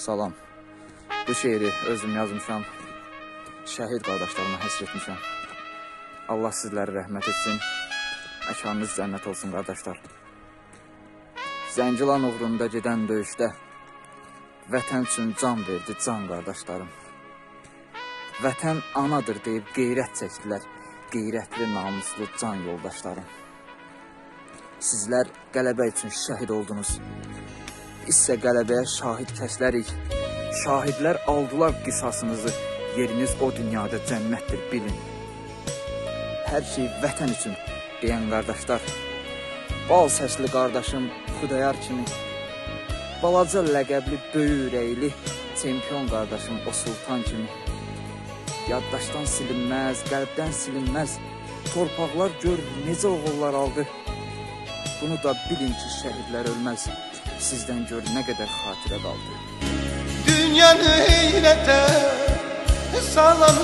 Salam. Bu şeiri özüm yazmışam. Şəhid qardaşlarıma həsr etmişəm. Allah sizlərə rəhmət etsin. Məkanınız cənnət olsun qardaşlar. Zəngilan uğrunda gedən döyüşdə vətən üçün can verdi can qardaşlarım. Vətən anadır deyib qeyrət çəkdilər. Qeyrətli, namuslu can yoldaşlarım. Sizlər qələbə üçün şəhid oldunuz. Bizsə qələbəyə şahid kəslərik. Şahidlər aldılar qisasınızı. Yeriniz o dünyada cənnətdir bilin. Hər şey vətən üçün deyən qardaşlar. Bal səsli qardaşım Xudayar kimi. Balaca ləqəbli böyük ürəkli çempion qardaşım o sultan kimi. Yaddaşdan silinməz, qəlbdən silinməz. Torpaqlar gör necə oğullar aldı. Bunu da bilin ki, şəhidlər ölməz. Sizden gör ne kadar hatıra kaldı. Dünyanı heyrete salan